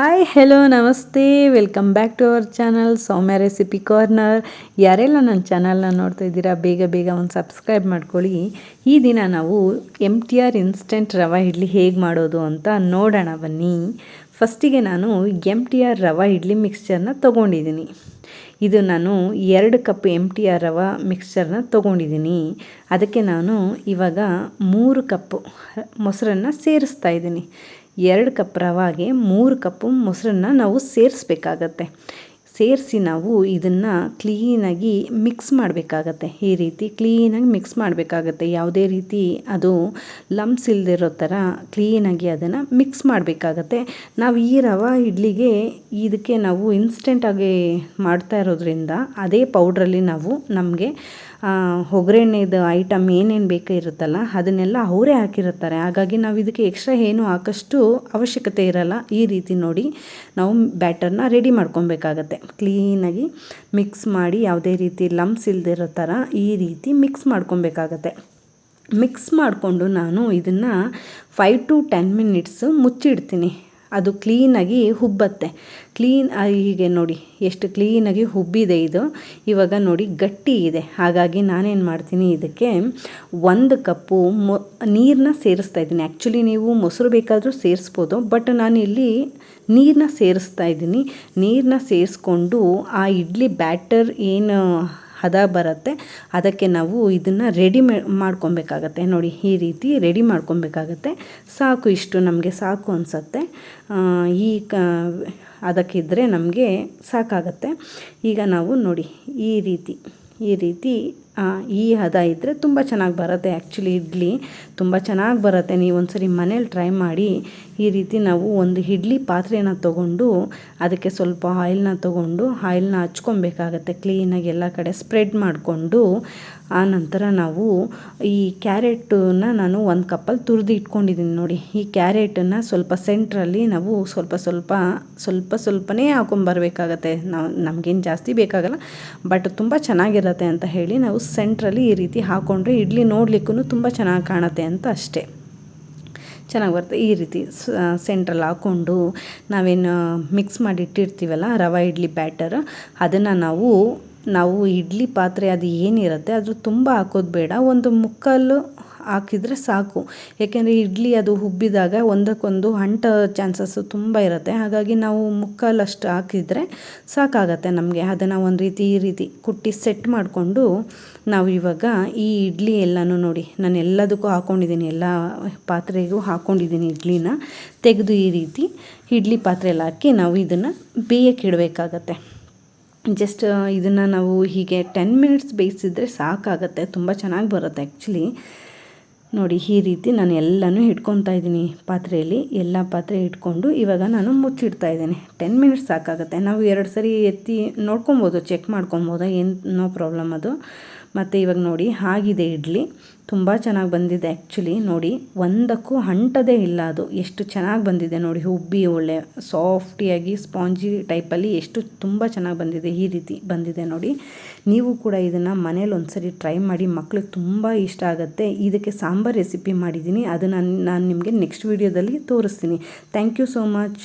Hi hello ನಮಸ್ತೆ. Welcome back to our channel Soumya recipe corner ಯಾರೆಲ್ಲ ನನ್ನ ಚಾನಲ್ನ ನೋಡ್ತಾ ಇದ್ದೀರಾ, ಬೇಗ ಬೇಗ ಒಂದು ಸಬ್ಸ್ಕ್ರೈಬ್ ಮಾಡ್ಕೊಳ್ಳಿ. ಈ ದಿನ ನಾವು ಎಂ ಟಿ ಆರ್ ಇನ್ಸ್ಟೆಂಟ್ ರವೆ ಇಡ್ಲಿ ಹೇಗೆ ಮಾಡೋದು ಅಂತ ನೋಡೋಣ ಬನ್ನಿ. ಫಸ್ಟಿಗೆ ನಾನು ಎಂ ಟಿ ಆರ್ ರವೆ ಇಡ್ಲಿ ಮಿಕ್ಸ್ಚರ್ನ ತೊಗೊಂಡಿದ್ದೀನಿ. ಇದು ನಾನು ಎರಡು ಕಪ್ ಎಂ ಟಿ ಆರ್ ರವೆ ಮಿಕ್ಸ್ಚರ್ನ ತೊಗೊಂಡಿದ್ದೀನಿ. ಅದಕ್ಕೆ ನಾನು ಇವಾಗ ಮೂರು ಕಪ್ಪು ಮೊಸರನ್ನು ಸೇರಿಸ್ತಾ ಇದ್ದೀನಿ. ಎರಡು ಕಪ್ ರವಾಗೆ, ಮೂರು ಕಪ್ಪು ಮೊಸರನ್ನ ನಾವು ಸೇರಿಸ್ಬೇಕಾಗತ್ತೆ. ಸೇರಿಸಿ ನಾವು ಇದನ್ನು ಕ್ಲೀನಾಗಿ ಮಿಕ್ಸ್ ಮಾಡಬೇಕಾಗತ್ತೆ. ಈ ರೀತಿ ಕ್ಲೀನಾಗಿ ಮಿಕ್ಸ್ ಮಾಡಬೇಕಾಗತ್ತೆ. ಯಾವುದೇ ರೀತಿ ಅದು ಲಮ್ಸ್ ಇಲ್ಲದಿರೋ ಥರ ಕ್ಲೀನಾಗಿ ಅದನ್ನು ಮಿಕ್ಸ್ ಮಾಡಬೇಕಾಗತ್ತೆ. ನಾವು ಈ ರವೆ ಇಡ್ಲಿಗೆ ಇದಕ್ಕೆ ನಾವು ಇನ್ಸ್ಟೆಂಟಾಗಿ ಮಾಡ್ತಾ ಇರೋದ್ರಿಂದ ಅದೇ ಪೌಡ್ರಲ್ಲಿ ನಾವು ನಮಗೆ ಒಗ್ಗರಣೆದು ಐಟಮ್ ಏನೇನು ಬೇಕು ಇರುತ್ತಲ್ಲ, ಅದನ್ನೆಲ್ಲ ಅವರೇ ಹಾಕಿರುತ್ತಾರೆ. ಹಾಗಾಗಿ ನಾವು ಇದಕ್ಕೆ ಎಕ್ಸ್ಟ್ರಾ ಏನು ಹಾಕೋಷ್ಟು ಅವಶ್ಯಕತೆ ಇರಲ್ಲ. ಈ ರೀತಿ ನೋಡಿ ನಾವು ಬ್ಯಾಟರ್ನ ರೆಡಿ ಮಾಡ್ಕೊಬೇಕಾಗತ್ತೆ. ಕ್ಲೀನಾಗಿ ಮಿಕ್ಸ್ ಮಾಡಿ ಯಾವುದೇ ರೀತಿ ಲಂಪ್ಸ್ ಇಲ್ಲದಿರೋ ಥರ ಈ ರೀತಿ ಮಿಕ್ಸ್ ಮಾಡ್ಕೊಬೇಕಾಗತ್ತೆ. ಮಿಕ್ಸ್ ಮಾಡಿಕೊಂಡು ನಾನು ಇದನ್ನು ಫೈವ್ ಟು ಟೆನ್ ಮಿನಿಟ್ಸು ಮುಚ್ಚಿಡ್ತೀನಿ. ಅದು ಕ್ಲೀನಾಗಿ ಹುಬ್ಬತ್ತೆ. ಕ್ಲೀನ್ ಹೀಗೆ ನೋಡಿ, ಎಷ್ಟು ಕ್ಲೀನಾಗಿ ಹುಬ್ಬಿದೆ ಇದು. ಇವಾಗ ನೋಡಿ, ಗಟ್ಟಿ ಇದೆ. ಹಾಗಾಗಿ ನಾನೇನು ಮಾಡ್ತೀನಿ ಇದಕ್ಕೆ ಒಂದು ಕಪ್ಪು ಮೊ ನೀರನ್ನ ಸೇರಿಸ್ತಾ ಇದ್ದೀನಿ. ಆ್ಯಕ್ಚುಲಿ ನೀವು ಮೊಸರು ಬೇಕಾದರೂ ಸೇರಿಸ್ಬೋದು ಬಟ್ ನಾನು ಇಲ್ಲಿ ನೀರನ್ನ ಸೇರಿಸ್ತಾ ಇದ್ದೀನಿ. ನೀರನ್ನ ಸೇರಿಸ್ಕೊಂಡು ಆ ಇಡ್ಲಿ ಬ್ಯಾಟರ್ ಏನು ಹದ ಬರುತ್ತೆ. ಅದಕ್ಕೆ ನಾವು ಇದನ್ನು ರೆಡಿ ಮಾಡ್ಕೊಬೇಕಾಗತ್ತೆ. ನೋಡಿ, ಈ ರೀತಿ ರೆಡಿ ಮಾಡ್ಕೊಬೇಕಾಗತ್ತೆ. ಸಾಕು ಇಷ್ಟು ನಮಗೆ ಸಾಕು ಅನಿಸತ್ತೆ. ಈ ಕ ಅದಕ್ಕಿದ್ದರೆ ನಮಗೆ ಸಾಕಾಗತ್ತೆ. ಈಗ ನಾವು ನೋಡಿ, ಈ ರೀತಿ ಈ ರೀತಿ ಈ ಹದ ಇದ್ದರೆ ತುಂಬ ಚೆನ್ನಾಗಿ ಬರುತ್ತೆ. ಆ್ಯಕ್ಚುಲಿ ಇಡ್ಲಿ ತುಂಬ ಚೆನ್ನಾಗಿ ಬರುತ್ತೆ. ನೀವು ಒಂದ್ಸರಿ ಮನೇಲಿ ಟ್ರೈ ಮಾಡಿ ಈ ರೀತಿ ನಾವು ಒಂದು ಇಡ್ಲಿ ಪಾತ್ರೆನ ತೊಗೊಂಡು ಅದಕ್ಕೆ ಸ್ವಲ್ಪ ಆಯಿಲ್ನ ತೊಗೊಂಡು ಆಯಿಲ್ನ ಹಚ್ಕೊಬೇಕಾಗತ್ತೆ. ಕ್ಲೀನಾಗಿ ಎಲ್ಲ ಕಡೆ ಸ್ಪ್ರೆಡ್ ಮಾಡಿಕೊಂಡು ಆ ನಂತರ ನಾವು ಈ ಕ್ಯಾರೆಟನ್ನ ನಾನು ಒಂದು ಕಪ್ಪಲ್ಲಿ ತುರಿದು ಇಟ್ಕೊಂಡಿದ್ದೀನಿ ನೋಡಿ. ಈ ಕ್ಯಾರೆಟನ್ನು ಸ್ವಲ್ಪ ಸೆಂಟ್ರಲ್ಲಿ ನಾವು ಸ್ವಲ್ಪ ಸ್ವಲ್ಪ ಸ್ವಲ್ಪ ಸ್ವಲ್ಪನೇ ಹಾಕೊಂಬರ್ಬೇಕಾಗತ್ತೆ ನಾವು ನಮಗೇನು ಜಾಸ್ತಿ ಬೇಕಾಗಲ್ಲ ಬಟ್ ತುಂಬ ಚೆನ್ನಾಗಿರುತ್ತೆ ಅಂತ ಹೇಳಿ ನಾವು ಸೆಂಟ್ರಲ್ಲಿ ಈ ರೀತಿ ಹಾಕ್ಕೊಂಡ್ರೆ ಇಡ್ಲಿ ನೋಡಲಿಕ್ಕೂ ತುಂಬ ಚೆನ್ನಾಗಿ ಕಾಣುತ್ತೆ ಅಂತ ಅಷ್ಟೇ. ಚೆನ್ನಾಗಿ ಬರುತ್ತೆ. ಈ ರೀತಿ ಸೆಂಟ್ರಲ್ಲಿ ಹಾಕ್ಕೊಂಡು ನಾವೇನು ಮಿಕ್ಸ್ ಮಾಡಿ ಇಟ್ಟಿರ್ತೀವಲ್ಲ ರವೆ, ಇಡ್ಲಿ ಬ್ಯಾಟರ್ ಅದನ್ನು ನಾವು ನಾವು ಇಡ್ಲಿ ಪಾತ್ರೆ ಅದು ಏನಿರುತ್ತೆ ಅದು ತುಂಬ ಹಾಕೋದು ಬೇಡ. ಒಂದು ಮುಕ್ಕಾಲು ಹಾಕಿದರೆ ಸಾಕು. ಏಕೆಂದರೆ ಇಡ್ಲಿ ಅದು ಹುಬ್ಬಿದಾಗ ಒಂದಕ್ಕೊಂದು ಅಂಟ ಚಾನ್ಸಸ್ಸು ತುಂಬ ಇರುತ್ತೆ. ಹಾಗಾಗಿ ನಾವು ಮುಕ್ಕಾಲಷ್ಟು ಹಾಕಿದರೆ ಸಾಕಾಗತ್ತೆ ನಮಗೆ. ಅದನ್ನು ಒಂದು ರೀತಿ, ಈ ರೀತಿ ಕುಟ್ಟಿ ಸೆಟ್ ಮಾಡಿಕೊಂಡು ನಾವು ಇವಾಗ ಈ ಇಡ್ಲಿ ಎಲ್ಲನೂ ನೋಡಿ. ನಾನು ಎಲ್ಲದಕ್ಕೂ ಹಾಕ್ಕೊಂಡಿದ್ದೀನಿ ಎಲ್ಲ ಪಾತ್ರೆಗೂ ಹಾಕ್ಕೊಂಡಿದ್ದೀನಿ ಇಡ್ಲಿನ. ತೆಗೆದು ಈ ರೀತಿ ಇಡ್ಲಿ ಪಾತ್ರೆಯಲ್ಲಿ ಹಾಕಿ ನಾವು ಇದನ್ನು ಬೇಯಕ್ಕೆ ಇಡಬೇಕಾಗತ್ತೆ. ಜಸ್ಟ್ ಇದನ್ನು ನಾವು ಹೀಗೆ ಟೆನ್ ಮಿನಿಟ್ಸ್ ಬೇಯಿಸಿದರೆ ಸಾಕಾಗತ್ತೆ. ತುಂಬ ಚೆನ್ನಾಗಿ ಬರುತ್ತೆ ಆ್ಯಕ್ಚುಲಿ ನೋಡಿ, ಈ ರೀತಿ ನಾನು ಎಲ್ಲನೂ ಇಟ್ಕೊತಾ ಇದ್ದೀನಿ ಪಾತ್ರೆಯಲ್ಲಿ. ಎಲ್ಲ ಪಾತ್ರೆ ಇಟ್ಕೊಂಡು ಇವಾಗ ನಾನು ಮುಚ್ಚಿಡ್ತಾ ಇದ್ದೀನಿ. ಟೆನ್ ಮಿನಿಟ್ಸ್ ಸಾಕಾಗುತ್ತೆ. ನಾವು ಎರಡು ಸರಿ ಎತ್ತಿ ನೋಡ್ಕೊಬೋದು ಚೆಕ್ ಮಾಡ್ಕೊಬೋದು? ಏನು ಪ್ರಾಬ್ಲಮ್ ಅದು. ಮತ್ತು ಇವಾಗ ನೋಡಿ ಆಗಿದೆ ಇಡ್ಲಿ. ತುಂಬ ಚೆನ್ನಾಗಿ ಬಂದಿದೆ ಆ್ಯಕ್ಚುಲಿ ನೋಡಿ, ಒಂದಕ್ಕೂ ಅಂಟದೇ ಇಲ್ಲ ಅದು. ಎಷ್ಟು ಚೆನ್ನಾಗಿ ಬಂದಿದೆ ನೋಡಿ ಉಬ್ಬಿ ಒಳ್ಳೆ ಸಾಫ್ಟಿಯಾಗಿ ಸ್ಪಾಂಜಿ ಟೈಪಲ್ಲಿ ಎಷ್ಟು ತುಂಬ ಚೆನ್ನಾಗಿ ಬಂದಿದೆ ಈ ರೀತಿ ಬಂದಿದೆ ನೋಡಿ. ನೀವು ಕೂಡ ಇದನ್ನು ಮನೇಲಿ ಒಂದ್ಸರಿ ಟ್ರೈ ಮಾಡಿ ಮಕ್ಳಿಗೆ ತುಂಬ ಇಷ್ಟ ಆಗುತ್ತೆ. ಇದಕ್ಕೆ ಸಾಂಬಾರ್ ರೆಸಿಪಿ ಮಾಡಿದ್ದೀನಿ. ಅದನ್ನು ನಾನು ನಿಮಗೆ ನೆಕ್ಸ್ಟ್ ವೀಡಿಯೋದಲ್ಲಿ ತೋರಿಸ್ತೀನಿ. Thank you so much